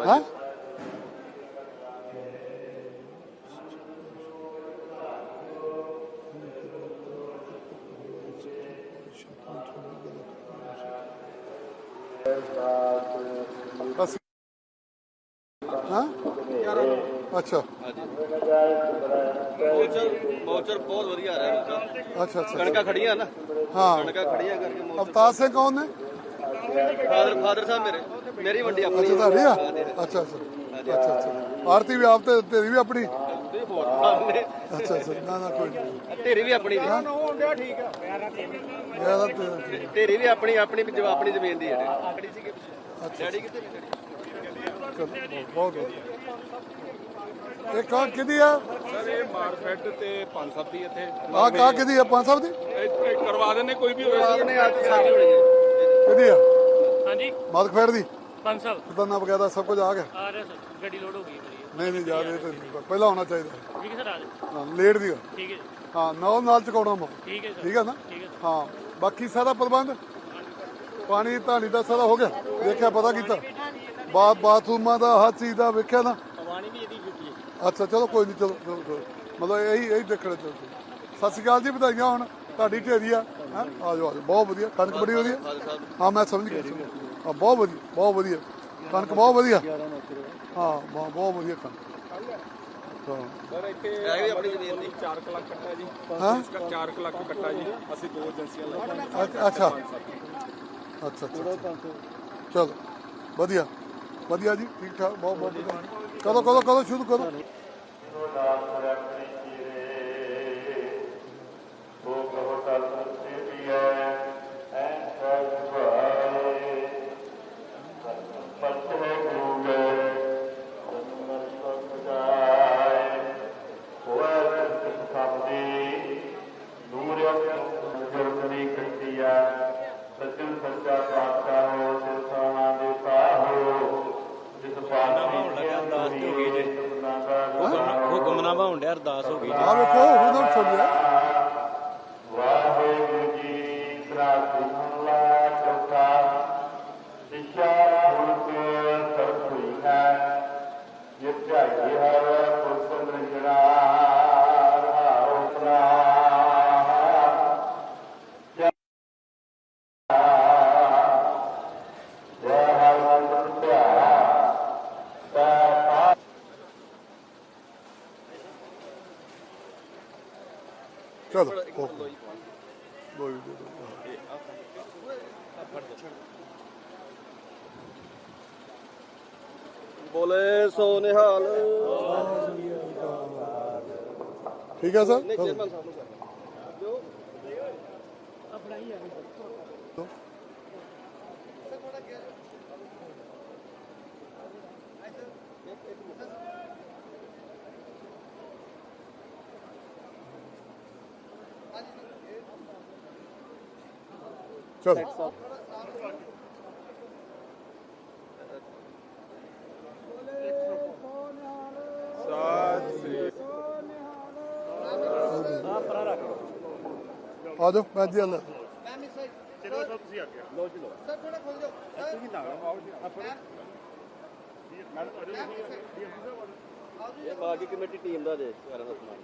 ਹਾਂ ਬਸ ਹਾਂ ਅੱਛਾ ਮੌਚਰ ਮੌਚਰ ਬਹੁਤ ਵਧੀਆ ਆ ਰਿਹਾ ਮੌਚਰ ਅੱਛਾ ਅੱਛਾ ਕਣਕਾਂ ਖੜੀਆਂ ਨਾ ਹਾਂ ਕਣਕਾਂ ਖੜੀਆਂ ਕਰਕੇ ਮੌਚਰ ਅਵਤਾਰ ਸਿੰਘ ਕੌਣ ਨੇ ਫਾਦਰ ਫਾਦਰ ਸਾਹਿਬ ਮੇਰੇ ਮੇਰੀ ਮੰਡੀ ਆਪਣੀ ਅੱਛਾ ਤੁਹਾਡੀ ਆ? ਅੱਛਾ ਅੱਛਾ। ਅੱਛਾ ਅੱਛਾ। ਆਰਤੀ ਵੀ ਆਪ ਤੇ ਤੇਰੀ ਵੀ ਆਪਣੀ? ਤੇ ਹੋਰ ਸਾਹਮਣੇ ਅੱਛਾ ਅੱਛਾ। ਨਾ ਨਾ ਕੋਈ ਤੇਰੀ ਵੀ ਆਪਣੀ ਯਾਰ ਤਾਂ ਤੇ- ਤੇਰੀ ਵੀ ਆਪਣੀ ਆਪਣੀ ਵੀ ਜਵਾਬ ਆਪਣੀ ਜ਼ਮੀਨ ਦੀ ਹੈ। ਖੜੀ ਸੀਗੀ ਡੈਡੀ ਕਿੱਥੇ ਨੇ? ਬਹੁਤ ਵਧੀਆ। ਇਹ ਕਾਂ ਕਿਹਦੀ ਆ? ਸਰ ਇਹ ਮਾਰਫੈਟ ਤੇ 500 ਦੀ ਇੱਥੇ। ਆ ਕਾਂ ਕਿਹਦੀ ਆ? ਪੰਜ ਸਾਹਿਬ ਦੀ? ਕਰਵਾ ਦਿੰਦੇ ਕੋਈ ਵੀ ਹੋਵੇ। ਹੋਣੀ ਆ? ਹਾਂਜੀ। ਮਾਲਕ ਫੇਰ ਦੀ? ਪੰਜ ਸਾਹਿਬ ਪਤਾ ਨਾ ਵਗੈਰਾ ਸਭ ਕੁਝ ਆ ਗਿਆ? ਆ ਰਿਹਾ ਸਰ ਗੱਡੀ ਲੋਡ ਹੋ ਗਈ ਮੇਰੀ। ਨਹੀਂ ਨਹੀਂ ਯਾਰ ਇਹ ਤਾਂ। ਪਹਿਲਾਂ ਹੋਣਾ ਚਾਹੀਦਾ। ਠੀਕ ਹੈ ਸਰ ਆ ਜਾਓ। ਹਾਂ, ਲੇਟ ਦੀ। ਠੀਕ ਹੈ ਜੀ, ਹਾਂ ਨਾਲ ਨਾਲ ਚਕਾਉਣਾ ਮਾ। ਠੀਕ ਹੈ ਸਰ। ਠੀਕ ਆ ਨਾ? ਹੈ ਹਾਂ ਬਾਕੀ ਸਾਰਾ ਪ੍ਰਬੰਧ? ਪਾਣੀ ਧਾਣੀ ਦਾ ਸਾਰਾ ਹੋ ਗਿਆ? ਦੇਖਿਆ ਪਤਾ ਕੀਤਾ? ਬਾਥ ਬਾਥਰੂਮਾਂ ਦਾ ਹਰ ਚੀਜ਼ ਦਾ ਵੇਖਿਆ ਨਾ? ਪਾਣੀ ਵੀ ਇਹਦੀ ਡਿਊਟੀ ਹੈ। ਅੱਛਾ ਚਲੋ ਕੋਈ ਨਹੀਂ ਚਲੋ। ਮਤਲਬ ਇਹੀ ਇਹੀ ਦੇਖਣਾ ਚਲੋ ਸਤਿ ਸ਼੍ਰੀ ਅਕਾਲ ਜੀ ਵਧਾਈਆਂ ਹੁਣ। ਤੁਹਾਡੀ ਢੇਰੀ ਆ। ਹੈਂ? ਆ ਜਾਓ ਆ ਜਾਓ। ਬਹੁਤ ਵਧੀਆ। ਕਣਕ ਬੜੀ ਵਧੀਆ। ਹਾਂ, ਮੈਂ ਸਮਝ ਗਿਆ ਹਾਂ, ਬਹੁਤ ਵਧੀਆ ਬਹੁਤ ਵਧੀਆ। ਕਣਕ ਬਹੁਤ ਵਧੀਆ। ਹਾਂ, ਬਹੁਤ ਬਹੁਤ ਵਧੀਆ ਕਣਕ। ਹਾਂ। ਸਰ ਇੱਥੇ ਆਪਣੀ ਜ਼ਮੀਨ ਦੀ 4 ਲੱਖ ਕੱਟਾ ਜੀ ਹਾਂ? ਇਸਕਾ 4 ਲੱਖ ਕੱਟਾ ਜੀ ਅਸੀਂ ਦੋ ਏਜੰਸੀਆਂ ਲਾਈਆਂ ਅੱਛਾ। ਅੱਛਾ ਅੱਛਾ ਅੱਛਾ। ਚਲੋ, ਵਧੀਆ। ਵਧੀਆ ਜੀ, ਠੀਕ ਠਾਕ, ਬਹੁਤ ਬਹੁਤ ਵਧੀਆ। ਕਦੋਂ ਕਦੋਂ ਕਦੋਂ ਸ਼ੁਰੂ ਕਰੋ? ਸੱਜਣ ਹੁਕਮਨਾਮਾ ਹੁੰਦਿਆ ਅਰਦਾਸ ਹੋ ਗਈ। ਆ ਵੇਖੋ ਉਹਨਾਂ ਨੂੰ ਚਲੋ ਓਕੇ ਕੋਈ ਵੀ ਦੇ ਦਿਓ। ਬੋਲੇ ਸੋ ਨਿਹਾਲ ਠੀਕ ਹੈ ਸਰ ਚਲੋ। ਚੇਅਰਮੈਨ ਸਾਹਿਬ ਨੂੰ ਕਰ ਚਲੋ ਸਾਧ ਸ੍ਰੀ ਆ ਜਾਓ ਮੈਂ ਜੀ ਅੱਲਾ ਇਹ ਬਾਗੀ ਕਮੇਟੀ ਟੀਮ ਦਾ ਜੇ ਦਾ ਸਮਾਨ।